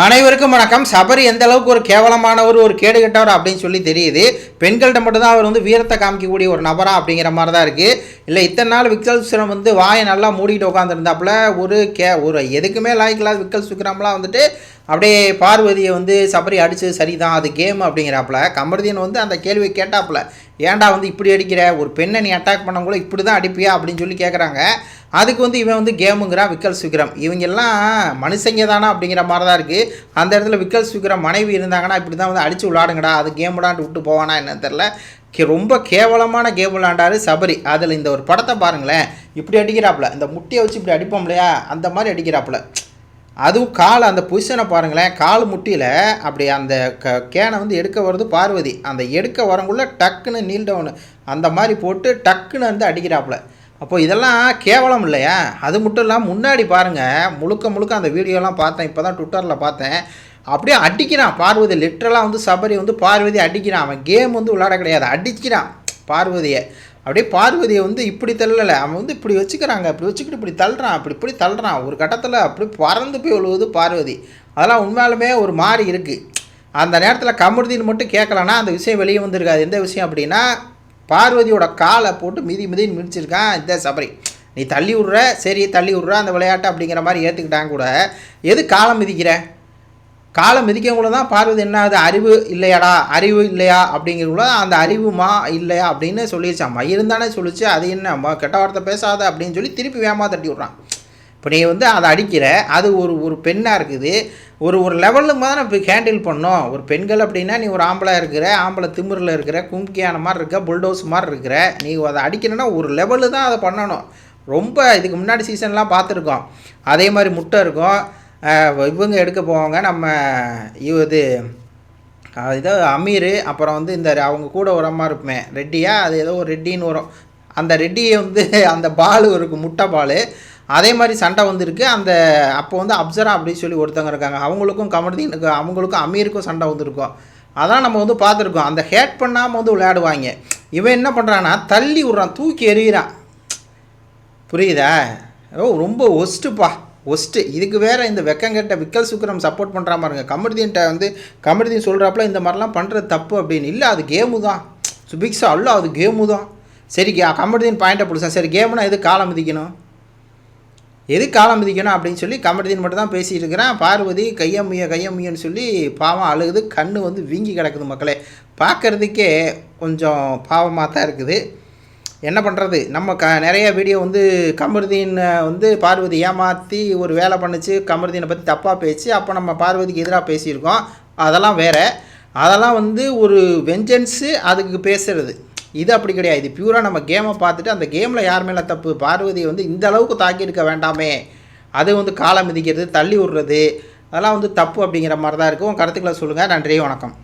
அனைவருக்கும் வணக்கம். சபரி எந்த அளவுக்கு ஒரு கேவலமானவர் ஒரு கேடு கெட்டவர் அப்படின்னு சொல்லி தெரியுது. பெண்கள்கிட்ட மட்டும்தான் அவர் வந்து வீரத்தை காமிக்கக்கூடிய ஒரு நபரா அப்படிங்கிற மாதிரி தான் இருக்குது இல்லை இத்தனை நாள் விக்கல் சுரம் வந்து வாயை நல்லா மூடிக்கிட்டு உட்காந்துருந்தாப்புல ஒரு கே ஒரு எதுக்குமே லாய்க்கலாத விக்கல் சுக்ராம்லாம் வந்துட்டு அப்படியே பார்வதியை வந்து சபரி அடிச்சது சரிதான் அது கேம் அப்படிங்கிறாப்புல. கமர்தீன் வந்து அந்த கேள்வியை கேட்டாப்புல. ஏன்டா வந்து இப்படி அடிக்கிற? ஒரு பெண்ணை நீ அட்டாக் கூட இப்படி தான் அடிப்பியா? அப்படின்னு சொல்லி கேட்குறாங்க அதுக்கு வந்து இவன் வந்து கேமுங்கிறான் விக்கல்ஸ் விக்ரம் இவங்கெல்லாம் மனுஷங்க தானா அப்படிங்கிற மாதிரி தான் இருக்குது அந்த இடத்துல விக்கல்ஸ் விக்ரம் மனைவி இருந்தாங்கன்னா இப்படி தான் வந்து அடித்து விளாடுங்கடா அது கேம் விளாண்டு விட்டு போவானா என்னன்னு தெரில கே ரொம்ப கேவலமான கேம் விளாண்டாரு சபரி. அதில் இந்த ஒரு படத்தை பாருங்களேன். இப்படி அடிக்கிறாப்புல. இந்த முட்டியை வச்சு இப்படி அடிப்போம் இல்லையா? அந்த மாதிரி அடிக்கிறாப்புல. அதுவும் கால் அந்த பொசிஷனை பாருங்களேன் கால் முட்டியில் அப்படி அந்த க கேனை வந்து எடுக்க வருது பார்வதி. அந்த எடுக்க வரங்குள்ள டக்குன்னு நீல் டவுனு அந்த மாதிரி போட்டு டக்குன்னு வந்து அடிக்கிறாப்புல. அப்போ இதெல்லாம் கேவலம் இல்லையா? அது மட்டும் இல்லாமல் முன்னாடி பாருங்கள் முழுக்க முழுக்க அந்த வீடியோலாம் பார்த்தேன். இப்போ தான் ட்விட்டரில் பார்த்தேன். அப்படியே அடிக்கிறான் பார்வதி. லிட்ரலாக வந்து சபரி வந்து பார்வதி அடிக்கிறான். அவன் கேம் வந்து விளாட கிடையாது. அடிக்கிறான் பார்வதியை. அப்படியே பார்வதியை வந்து இப்படி தள்ளலை. அவன் வந்து இப்படி வச்சுக்கிறாங்க இப்படி வச்சுக்கிட்டு இப்படி தள்ளுறான் அப்படி இப்படி தள்ளுறான். ஒரு கட்டத்தில் அப்படி பறந்து போய் விழுவது பார்வதி. அதெல்லாம் உண்மையாலுமே ஒரு மாதிரி இருக்குது அந்த நேரத்தில் கமுர்தின்னு மட்டும் கேட்கலன்னா அந்த விஷயம் வெளியே வந்திருக்காது. எந்த விஷயம் அப்படின்னா பார்வதியோட காலை போட்டு மிதி மிதின்னு மிதிச்சிருக்கான் இந்த சபரி. நீ தள்ளி விட்ற சரி தள்ளி விட்ற அந்த விளையாட்டு அப்படிங்கிற மாதிரி ஏற்றுக்கிட்டாங்க கூட. எது காலம் மிதிக்கிற? காலம் மிதிக்கக்குள்ள தான் பார்வதி என்ன ஆகுது அறிவு இல்லையாடா அறிவு இல்லையா அப்படிங்கிறக்குள்ள அந்த அறிவுமா இல்லையா அப்படின்னு சொல்லிடுச்சான் மயிரும் சொல்லிச்சு அது என்ன? கெட்ட வார்த்தை பேசாத அப்படின்னு சொல்லி திருப்பி வேமா தட்டி விட்றான். இப்போ நீ வந்து அதை அடிக்கிற அது ஒரு ஒரு பெண்ணாக இருக்குது. ஒரு ஒரு லெவலுக்கு தான் இப்போ ஹேண்டில் பண்ணோம் ஒரு பெண்கள் அப்படின்னா நீ ஒரு ஆம்பளை இருக்கிற ஆம்பளை திமிரில் இருக்கிற கும்கியான மாதிரி இருக்க புல்டோஸ் மாதிரி இருக்கிற நீ அதை அடிக்கணும்னா ஒரு லெவலு தான் அதை பண்ணணும். ரொம்ப இதுக்கு முன்னாடி சீசன்லாம் பார்த்துருக்கோம். அதே மாதிரி முட்டை இருக்கும். இவங்க எடுக்க போவாங்க. நம்ம இது இதோ அமீர் அப்புறம் வந்து இந்த அவங்க கூட உரமாக இருப்போமே ரெட்டியா? அது ஏதோ ஒரு ரெட்டின்னு வரும். அந்த ரெட்டியை வந்து அந்த பால் இருக்கும் முட்டை பால். அதே மாதிரி சண்டை வந்திருக்கு. அந்த அப்போ வந்து அப்சரா அப்படின்னு சொல்லி ஒருத்தவங்க இருக்காங்க. அவங்களுக்கும் கமர்தீனுக்கு அவங்களுக்கும் அமீருக்கும் சண்டை வந்திருக்கும். அதான் நம்ம வந்து பார்த்துருக்கோம். அந்த ஹேட் பண்ணாமல் வந்து விளையாடுவாங்க. இவன் என்ன பண்ணுறான்னா தள்ளி விட்றான் தூக்கி எறிகிறான். புரியுதா? ஓ ரொம்ப ஒஸ்ட்டுப்பா. ஒஸ்ட்டு. இதுக்கு வேறு இந்த வெக்கங்கட்ட விக்கல் சுக்கரம் சப்போர்ட் பண்ணுற பாருங்க. கமர்தீன்ட்ட வந்து கமர்தீன் சொல்கிறாப்புல இந்த மாதிரிலாம் பண்ணுறது தப்பு அப்படின்னு. இல்லை அது கேமு தான். சுபிக்ஸா அல்ல அது கேமு தான். சரி கே கமர்தீன் பாயிண்ட்டை பிடிச்சா சரி கேமுனா எது காலம் மிதிக்கணும்? எது காலம் மிதிக்கணும் அப்படின்னு சொல்லி கமர்தீன் மட்டும் தான் பேசிட்டு இருக்கிறேன். பார்வதி கையம்மிய கையம்மியன்னு சொல்லி பாவம் அழுகுது. கண்ணு வந்து வீங்கி கிடக்குது மக்களே. பார்க்கறதுக்கே கொஞ்சம் பாவமாக தான் இருக்குது. என்ன பண்ணுறது நம்ம க நிறைய வீடியோ வந்து கமருதீனை வந்து பார்வதி ஏமாற்றி ஒரு வேலை பண்ணுச்சு. கமருதீனை பற்றி தப்பாக பேச்சு. அப்போ நம்ம பார்வதிக்கு எதிராக பேசியிருக்கோம். அதெல்லாம் வேறு. அதெல்லாம் வந்து ஒரு வெஞ்சன்ஸு அதுக்கு பேசுறது. இது அப்படி கிடையாது. இது பியூராக நம்ம கேமை பார்த்துட்டு அந்த கேமில் யார் மேலே தப்பு? பார்வதியை வந்து இந்த அளவுக்கு தாக்கியிருக்க வேண்டாமே. அது வந்து காலம் மிதிக்கிறது தள்ளி விடுறது. அதெல்லாம் வந்து தப்பு அப்படிங்கிற மாதிரி தான் இருக்கும் கருத்துக்களை சொல்லுங்கள் நன்றி வணக்கம்.